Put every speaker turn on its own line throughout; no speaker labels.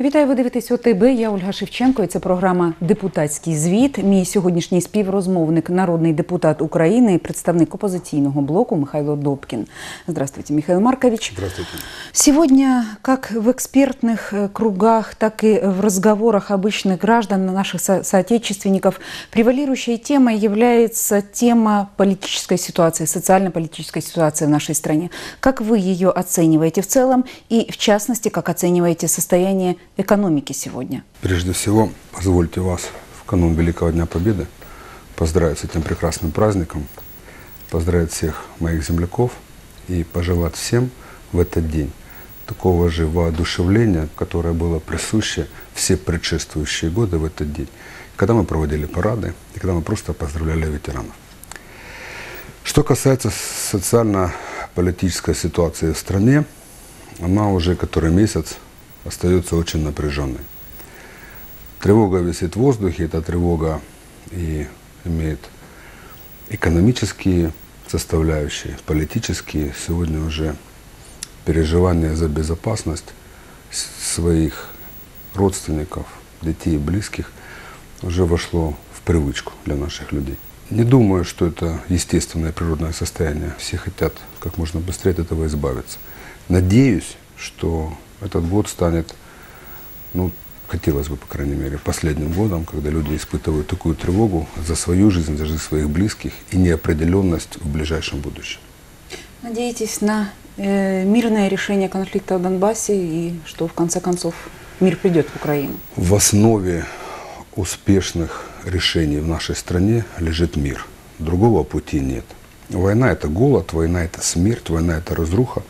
Вітаю, ви дивитесь ОТБ. Я Ольга Шевченко. І це програма Депутатський звіт. Мій сьогоднішній співрозмовник, народний депутат України, представник оппозиционного блоку Михайло Добкин. Здравствуйте, Михаил Маркович.
Здравствуйте.
Сегодня, как в экспертных э, кругах, так и в разговорах обычных граждан, наших со- соотечественников, превалирующей темой является тема политической ситуации, социально-политической ситуации в нашей стране. Как вы ее оцениваете в целом и, в частности, как оцениваете состояние экономики сегодня?
Прежде всего, позвольте вас в канун Великого Дня Победы поздравить с этим прекрасным праздником, поздравить всех моих земляков и пожелать всем в этот день такого же воодушевления, которое было присуще все предшествующие годы в этот день, когда мы проводили парады и когда мы просто поздравляли ветеранов. Что касается социально-политической ситуации в стране, она уже который месяц остается очень напряженной. Тревога висит в воздухе, эта тревога и имеет экономические составляющие, политические. Сегодня уже переживание за безопасность своих родственников, детей и близких уже вошло в привычку для наших людей. Не думаю, что это естественное природное состояние. Все хотят как можно быстрее от этого избавиться. Надеюсь, что этот год станет, ну, хотелось бы, по крайней мере, последним годом, когда люди испытывают такую тревогу за свою жизнь, за жизнь своих близких и неопределенность в ближайшем будущем.
Надеетесь на э, мирное решение конфликта в Донбассе и что, в конце концов, мир придет в Украину?
В основе успешных решений в нашей стране лежит мир. Другого пути нет. Война – это голод, война – это смерть, война – это разруха,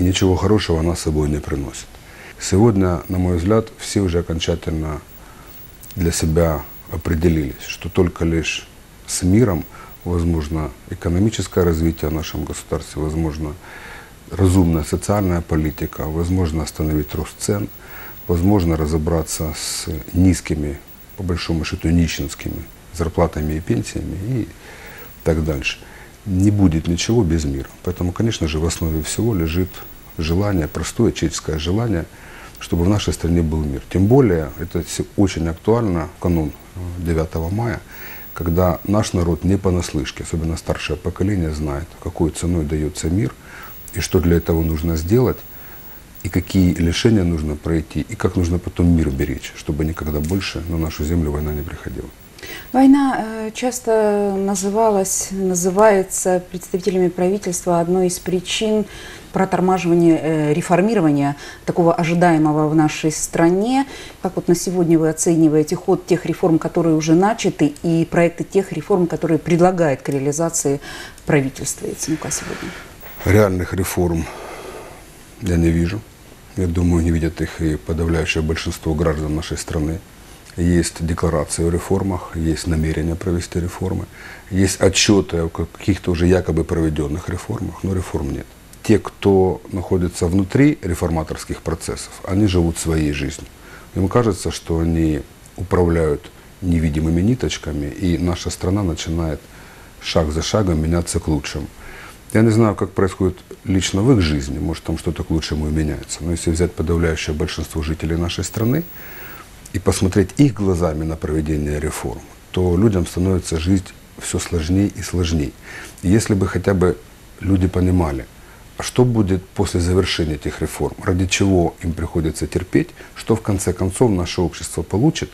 и ничего хорошего она с собой не приносит. Сегодня, на мой взгляд, все уже окончательно для себя определились, что только лишь с миром возможно экономическое развитие в нашем государстве, возможно разумная социальная политика, возможно остановить рост цен, возможно разобраться с низкими, по большому счету, нищенскими зарплатами и пенсиями и так дальше. Не будет ничего без мира. Поэтому, конечно же, в основе всего лежит желание, простое человеческое желание, чтобы в нашей стране был мир. Тем более, это очень актуально в канун э, 9 мая, когда наш народ не понаслышке, особенно старшее поколение, знает, какой ценой дается мир, и что для этого нужно сделать, и какие лишения нужно пройти, и как нужно потом мир беречь, чтобы никогда больше на нашу землю война не приходила.
Война э, часто называлась, называется представителями правительства одной из причин протормаживания, э, реформирования такого ожидаемого в нашей стране. Как вот на сегодня вы оцениваете ход тех реформ, которые уже начаты, и проекты тех реформ, которые предлагает к реализации правительство Яценюка сегодня?
Реальных реформ я не вижу. Я думаю, не видят их и подавляющее большинство граждан нашей страны. Есть декларации о реформах, есть намерение провести реформы, есть отчеты о каких-то уже якобы проведенных реформах, но реформ нет. Те, кто находится внутри реформаторских процессов, они живут своей жизнью. Им кажется, что они управляют невидимыми ниточками, и наша страна начинает шаг за шагом меняться к лучшему. Я не знаю, как происходит лично в их жизни, может там что-то к лучшему и меняется. Но если взять подавляющее большинство жителей нашей страны и посмотреть их глазами на проведение реформ, то людям становится жизнь все сложнее и сложнее. И если бы хотя бы люди понимали, а что будет после завершения этих реформ, ради чего им приходится терпеть, что в конце концов наше общество получит,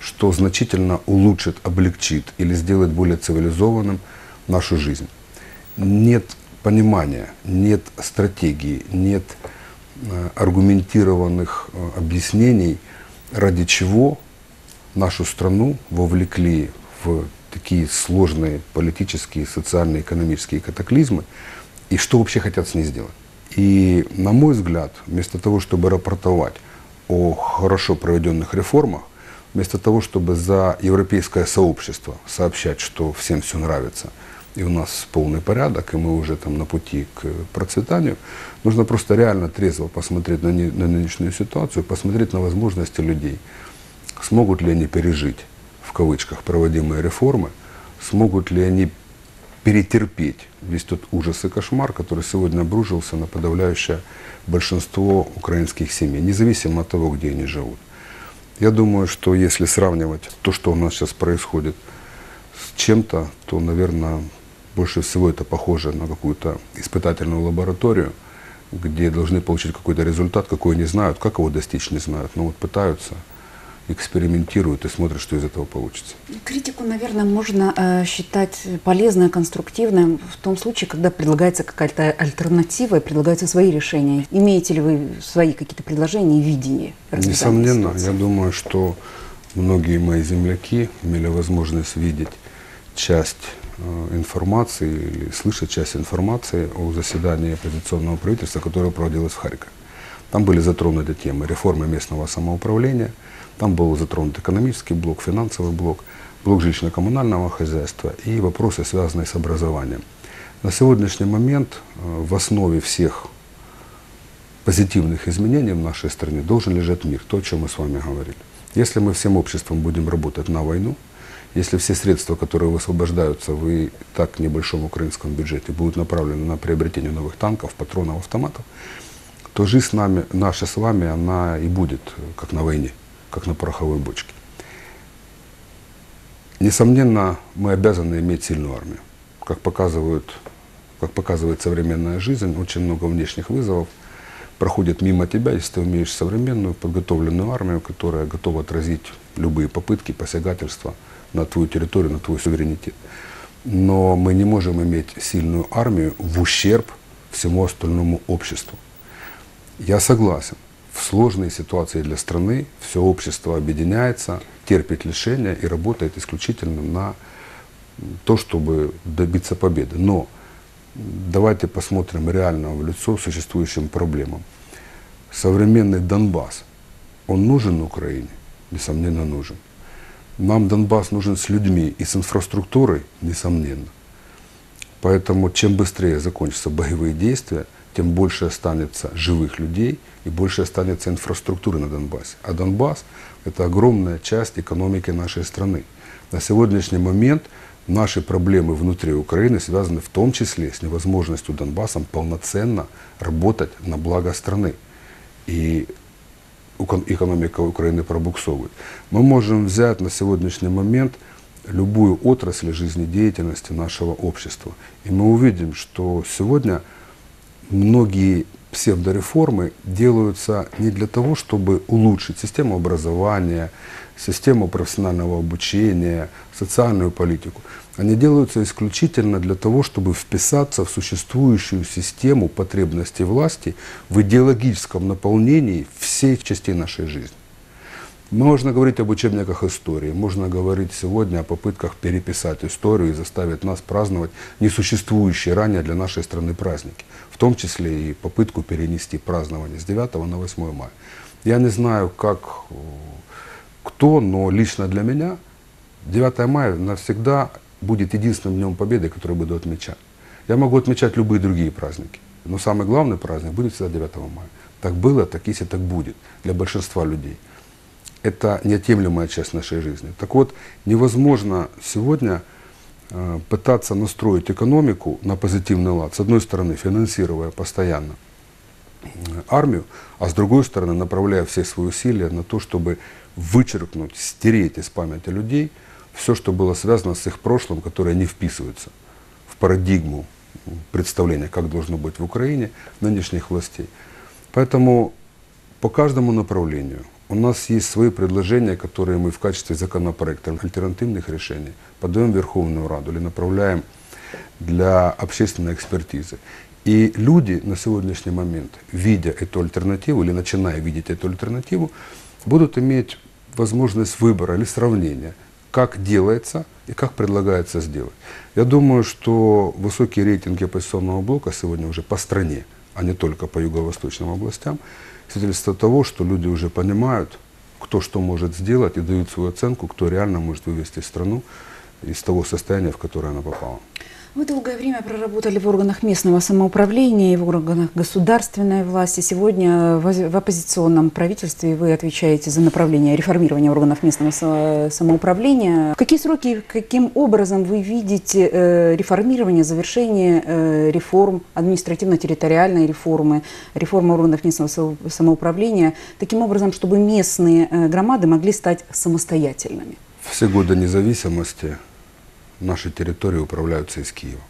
что значительно улучшит, облегчит или сделает более цивилизованным нашу жизнь нет понимания, нет стратегии, нет э, аргументированных э, объяснений, ради чего нашу страну вовлекли в такие сложные политические, социальные, экономические катаклизмы, и что вообще хотят с ней сделать. И, на мой взгляд, вместо того, чтобы рапортовать о хорошо проведенных реформах, вместо того, чтобы за европейское сообщество сообщать, что всем все нравится, и у нас полный порядок, и мы уже там на пути к процветанию, нужно просто реально трезво посмотреть на, не- на нынешнюю ситуацию, посмотреть на возможности людей. Смогут ли они пережить, в кавычках, проводимые реформы, смогут ли они перетерпеть весь тот ужас и кошмар, который сегодня обрушился на подавляющее большинство украинских семей, независимо от того, где они живут. Я думаю, что если сравнивать то, что у нас сейчас происходит с чем-то, то, наверное, больше всего это похоже на какую-то испытательную лабораторию, где должны получить какой-то результат, какой не знают, как его достичь не знают, но вот пытаются экспериментируют и смотрят, что из этого получится.
Критику, наверное, можно э, считать полезной, конструктивной в том случае, когда предлагается какая-то альтернатива и предлагаются свои решения. Имеете ли вы свои какие-то предложения и видения?
Несомненно, ситуации? я думаю, что многие мои земляки имели возможность видеть часть информации или слышать часть информации о заседании оппозиционного правительства, которое проводилось в Харькове. Там были затронуты темы реформы местного самоуправления – там был затронут экономический блок, финансовый блок, блок жилищно-коммунального хозяйства и вопросы, связанные с образованием. На сегодняшний момент э, в основе всех позитивных изменений в нашей стране должен лежать мир, то, о чем мы с вами говорили. Если мы всем обществом будем работать на войну, если все средства, которые высвобождаются в и так небольшом украинском бюджете, будут направлены на приобретение новых танков, патронов, автоматов, то жизнь с нами, наша с вами, она и будет как на войне как на пороховой бочке. Несомненно, мы обязаны иметь сильную армию. Как, показывают, как показывает современная жизнь, очень много внешних вызовов проходит мимо тебя, если ты умеешь современную, подготовленную армию, которая готова отразить любые попытки, посягательства на твою территорию, на твой суверенитет. Но мы не можем иметь сильную армию в ущерб всему остальному обществу. Я согласен в сложной ситуации для страны все общество объединяется, терпит лишения и работает исключительно на то, чтобы добиться победы. Но давайте посмотрим реально в лицо существующим проблемам. Современный Донбасс, он нужен Украине? Несомненно, нужен. Нам Донбасс нужен с людьми и с инфраструктурой? Несомненно. Поэтому чем быстрее закончатся боевые действия – тем больше останется живых людей и больше останется инфраструктуры на Донбассе. А Донбасс – это огромная часть экономики нашей страны. На сегодняшний момент наши проблемы внутри Украины связаны в том числе с невозможностью Донбассом полноценно работать на благо страны. И экономика Украины пробуксовывает. Мы можем взять на сегодняшний момент любую отрасль жизнедеятельности нашего общества. И мы увидим, что сегодня – многие псевдореформы делаются не для того, чтобы улучшить систему образования, систему профессионального обучения, социальную политику. Они делаются исключительно для того, чтобы вписаться в существующую систему потребностей власти в идеологическом наполнении всей частей нашей жизни. Можно говорить об учебниках истории, можно говорить сегодня о попытках переписать историю и заставить нас праздновать несуществующие ранее для нашей страны праздники, в том числе и попытку перенести празднование с 9 на 8 мая. Я не знаю, как кто, но лично для меня 9 мая навсегда будет единственным днем победы, который буду отмечать. Я могу отмечать любые другие праздники, но самый главный праздник будет всегда 9 мая. Так было, так есть и так будет для большинства людей это неотъемлемая часть нашей жизни. Так вот, невозможно сегодня э, пытаться настроить экономику на позитивный лад. С одной стороны, финансируя постоянно э, армию, а с другой стороны, направляя все свои усилия на то, чтобы вычеркнуть, стереть из памяти людей все, что было связано с их прошлым, которое не вписывается в парадигму представления, как должно быть в Украине нынешних властей. Поэтому по каждому направлению у нас есть свои предложения, которые мы в качестве законопроекта альтернативных решений подаем в Верховную Раду или направляем для общественной экспертизы. И люди на сегодняшний момент, видя эту альтернативу или начиная видеть эту альтернативу, будут иметь возможность выбора или сравнения, как делается и как предлагается сделать. Я думаю, что высокие рейтинги оппозиционного блока сегодня уже по стране, а не только по юго-восточным областям, свидетельство того, что люди уже понимают, кто что может сделать и дают свою оценку, кто реально может вывести страну из того состояния, в которое она попала.
Вы долгое время проработали в органах местного самоуправления и в органах государственной власти. Сегодня в оппозиционном правительстве вы отвечаете за направление реформирования органов местного самоуправления. В какие сроки, каким образом вы видите э, реформирование, завершение э, реформ, административно-территориальной реформы, реформы органов местного самоуправления, таким образом, чтобы местные э, громады могли стать самостоятельными?
Все годы независимости наши территории управляются из Киева.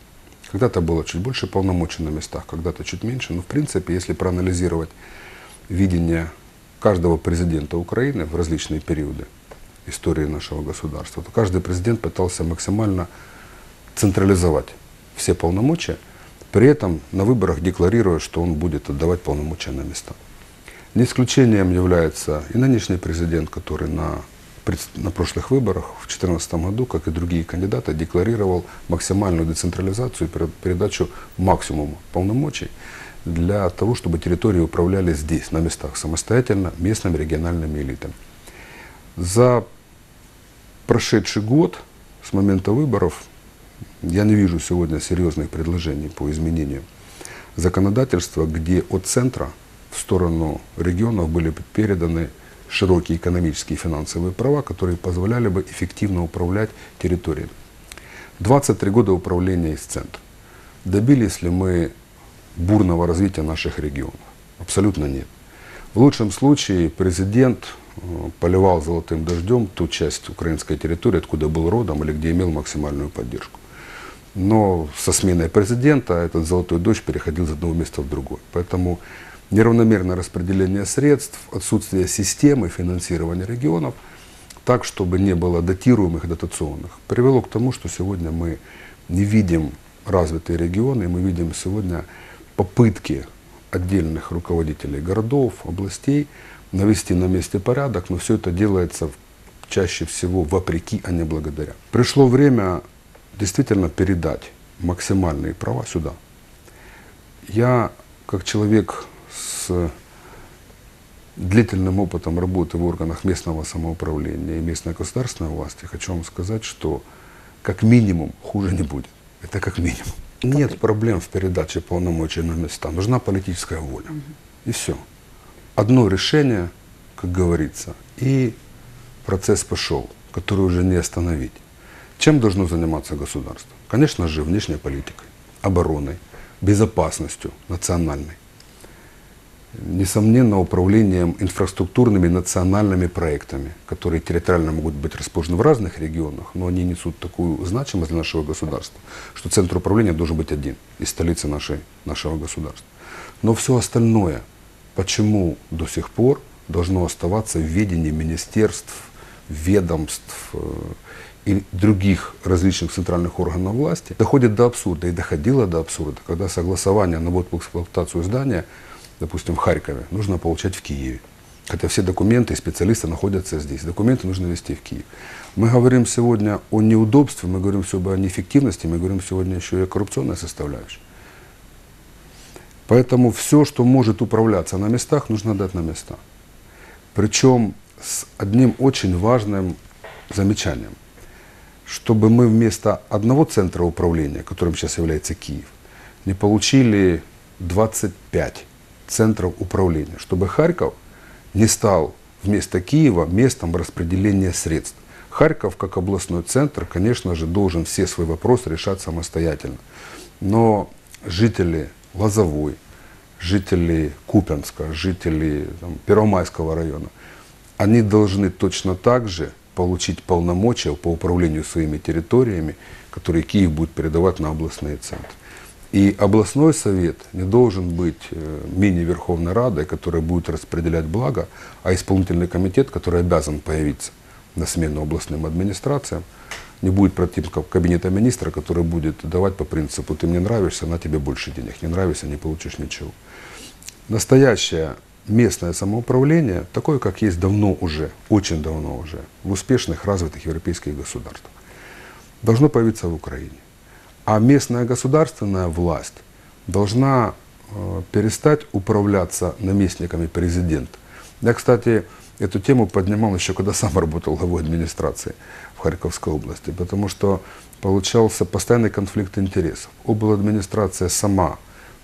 Когда-то было чуть больше полномочий на местах, когда-то чуть меньше. Но в принципе, если проанализировать видение каждого президента Украины в различные периоды истории нашего государства, то каждый президент пытался максимально централизовать все полномочия, при этом на выборах декларируя, что он будет отдавать полномочия на места. Не исключением является и нынешний президент, который на на прошлых выборах в 2014 году, как и другие кандидаты, декларировал максимальную децентрализацию и передачу максимума полномочий для того, чтобы территории управляли здесь, на местах, самостоятельно, местными региональными элитами. За прошедший год, с момента выборов, я не вижу сегодня серьезных предложений по изменению законодательства, где от центра в сторону регионов были переданы широкие экономические и финансовые права, которые позволяли бы эффективно управлять территорией. 23 года управления из центра. Добились ли мы бурного развития наших регионов? Абсолютно нет. В лучшем случае президент э, поливал золотым дождем ту часть украинской территории, откуда был родом или где имел максимальную поддержку. Но со сменой президента этот золотой дождь переходил из одного места в другое. Поэтому неравномерное распределение средств, отсутствие системы финансирования регионов, так, чтобы не было датируемых дотационных, привело к тому, что сегодня мы не видим развитые регионы, мы видим сегодня попытки отдельных руководителей городов, областей навести на месте порядок, но все это делается чаще всего вопреки, а не благодаря. Пришло время действительно передать максимальные права сюда. Я, как человек с длительным опытом работы в органах местного самоуправления и местной государственной власти, хочу вам сказать, что как минимум хуже не будет. Это как минимум. Нет проблем в передаче полномочий на места. Нужна политическая воля. И все. Одно решение, как говорится, и процесс пошел, который уже не остановить. Чем должно заниматься государство? Конечно же, внешней политикой, обороной, безопасностью национальной несомненно, управлением инфраструктурными национальными проектами, которые территориально могут быть расположены в разных регионах, но они несут такую значимость для нашего государства, что центр управления должен быть один, из столицы нашей, нашего государства. Но все остальное, почему до сих пор должно оставаться в ведении министерств, ведомств э, и других различных центральных органов власти, доходит до абсурда и доходило до абсурда, когда согласование на эксплуатацию здания – допустим, в Харькове, нужно получать в Киеве. Хотя все документы и специалисты находятся здесь. Документы нужно вести в Киев. Мы говорим сегодня о неудобстве, мы говорим сегодня о неэффективности, мы говорим сегодня еще и о коррупционной составляющей. Поэтому все, что может управляться на местах, нужно дать на места. Причем с одним очень важным замечанием. Чтобы мы вместо одного центра управления, которым сейчас является Киев, не получили 25 центров управления, чтобы Харьков не стал вместо Киева местом распределения средств. Харьков, как областной центр, конечно же, должен все свои вопросы решать самостоятельно. Но жители Лозовой, жители Купянска, жители там, Первомайского района, они должны точно так же получить полномочия по управлению своими территориями, которые Киев будет передавать на областные центры. И областной совет не должен быть э, мини-верховной радой, которая будет распределять благо, а исполнительный комитет, который обязан появиться на смену областным администрациям, не будет противников кабинета министра, который будет давать по принципу «ты мне нравишься, на тебе больше денег, не нравишься, не получишь ничего». Настоящее местное самоуправление, такое, как есть давно уже, очень давно уже, в успешных развитых европейских государствах, должно появиться в Украине. А местная государственная власть должна э, перестать управляться наместниками президента. Я, кстати, эту тему поднимал еще, когда сам работал главой администрации в Харьковской области, потому что получался постоянный конфликт интересов. администрация сама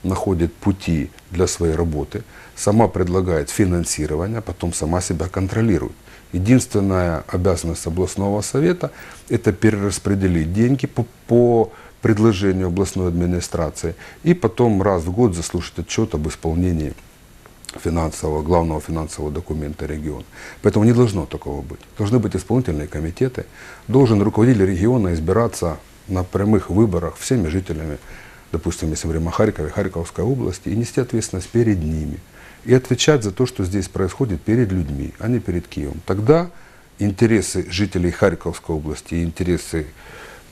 находит пути для своей работы, сама предлагает финансирование, а потом сама себя контролирует. Единственная обязанность областного совета – это перераспределить деньги по, по предложению областной администрации и потом раз в год заслушать отчет об исполнении финансового, главного финансового документа региона. Поэтому не должно такого быть. Должны быть исполнительные комитеты. Должен руководитель региона избираться на прямых выборах всеми жителями, допустим, если говорим о Харькове, Харьковской области, и нести ответственность перед ними. И отвечать за то, что здесь происходит перед людьми, а не перед Киевом. Тогда интересы жителей Харьковской области и интересы,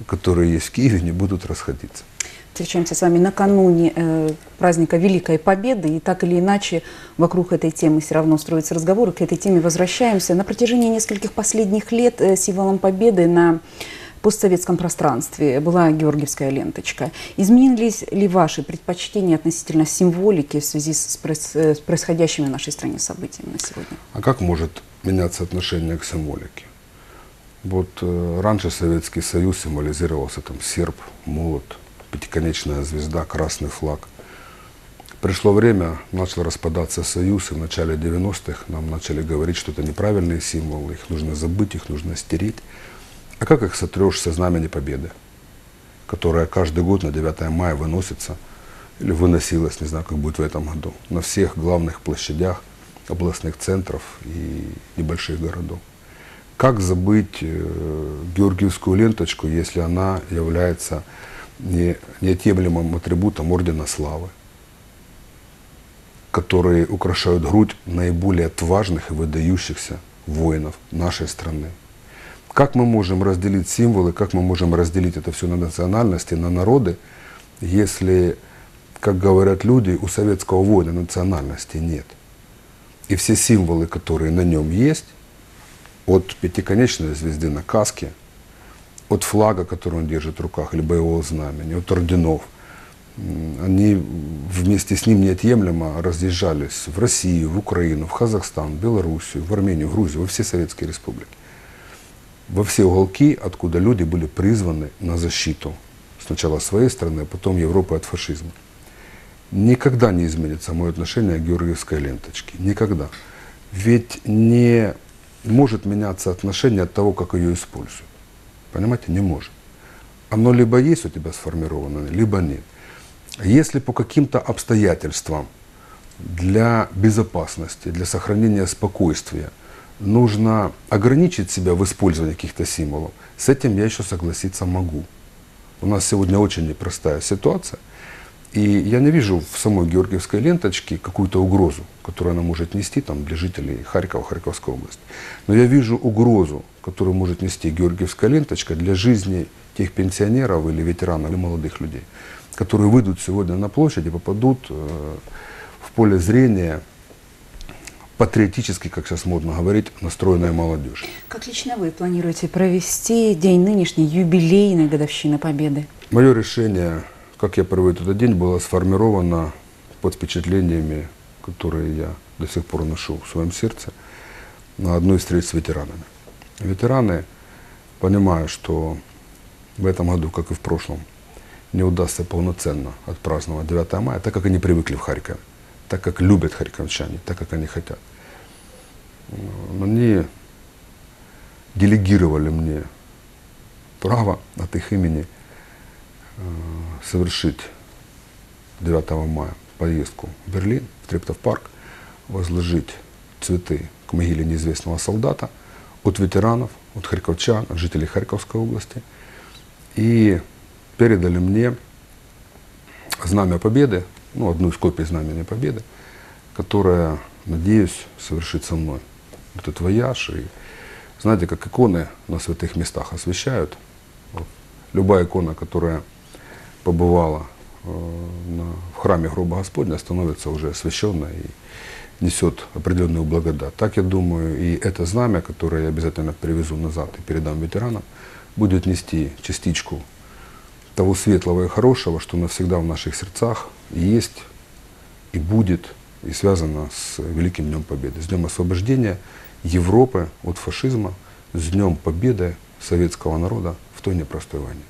которые есть в Киеве, не будут расходиться
встречаемся с вами накануне э, праздника Великой Победы, и так или иначе вокруг этой темы все равно строятся разговоры, к этой теме возвращаемся. На протяжении нескольких последних лет э, символом победы на постсоветском пространстве была георгиевская ленточка. Изменились ли ваши предпочтения относительно символики в связи с, с происходящими в нашей стране событиями на сегодня?
А как может меняться отношение к символике? Вот э, раньше Советский Союз символизировался там серп, молот – пятиконечная звезда, красный флаг. Пришло время, начал распадаться союз, и в начале 90-х нам начали говорить, что это неправильные символы, их нужно забыть, их нужно стереть. А как их сотрешь со знамени Победы, которая каждый год на 9 мая выносится, или выносилась, не знаю, как будет в этом году, на всех главных площадях областных центров и небольших городов. Как забыть э, Георгиевскую ленточку, если она является не, неотъемлемым атрибутом Ордена Славы, которые украшают грудь наиболее отважных и выдающихся воинов нашей страны. Как мы можем разделить символы, как мы можем разделить это все на национальности, на народы, если, как говорят люди, у советского воина национальности нет. И все символы, которые на нем есть, от пятиконечной звезды на каске – от флага, который он держит в руках, или боевого знамени, от орденов. Они вместе с ним неотъемлемо разъезжались в Россию, в Украину, в Казахстан, в Белоруссию, в Армению, в Грузию, во все советские республики. Во все уголки, откуда люди были призваны на защиту сначала своей страны, а потом Европы от фашизма. Никогда не изменится мое отношение к георгиевской ленточке. Никогда. Ведь не может меняться отношение от того, как ее используют. Понимаете, не может. Оно либо есть у тебя сформировано, либо нет. Если по каким-то обстоятельствам для безопасности, для сохранения спокойствия нужно ограничить себя в использовании каких-то символов, с этим я еще согласиться могу. У нас сегодня очень непростая ситуация – и я не вижу в самой Георгиевской ленточке какую-то угрозу, которую она может нести там, для жителей Харькова, Харьковской области. Но я вижу угрозу, которую может нести Георгиевская ленточка для жизни тех пенсионеров или ветеранов, или молодых людей, которые выйдут сегодня на площадь и попадут э, в поле зрения патриотически, как сейчас модно говорить, настроенная молодежь.
Как лично вы планируете провести день нынешней юбилейной годовщины Победы?
Мое решение как я проведу этот день, было сформировано под впечатлениями, которые я до сих пор ношу в своем сердце, на одной из встреч с ветеранами. Ветераны, понимая, что в этом году, как и в прошлом, не удастся полноценно отпраздновать 9 мая, так как они привыкли в Харькове, так как любят харьковчане, так как они хотят. Они делегировали мне право от их имени совершить 9 мая поездку в Берлин, в Трептов парк, возложить цветы к могиле неизвестного солдата от ветеранов, от харьковчан, от жителей Харьковской области. И передали мне знамя Победы, ну, одну из копий знамени Победы, которая, надеюсь, совершит со мной этот вояж. И знаете, как иконы на святых местах освещают. Вот. Любая икона, которая побывала э, в храме гроба Господня, становится уже освященной и несет определенную благодать. Так я думаю, и это знамя, которое я обязательно привезу назад и передам ветеранам, будет нести частичку того светлого и хорошего, что навсегда в наших сердцах есть и будет, и связано с Великим Днем Победы, с Днем Освобождения Европы от фашизма с Днем Победы советского народа в той непростой войне.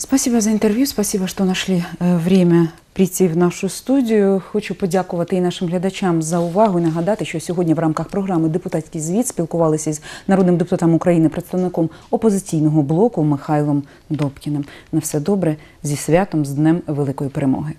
Спасибо за інтерв'ю. Спасибо, що знайшли е, время прийти в нашу студію. Хочу подякувати і нашим глядачам за увагу і нагадати, що сьогодні в рамках програми Депутатський звіт спілкувалися з народним депутатом України, представником опозиційного блоку Михайлом Добкіним. На все добре зі святом з Днем Великої Перемоги.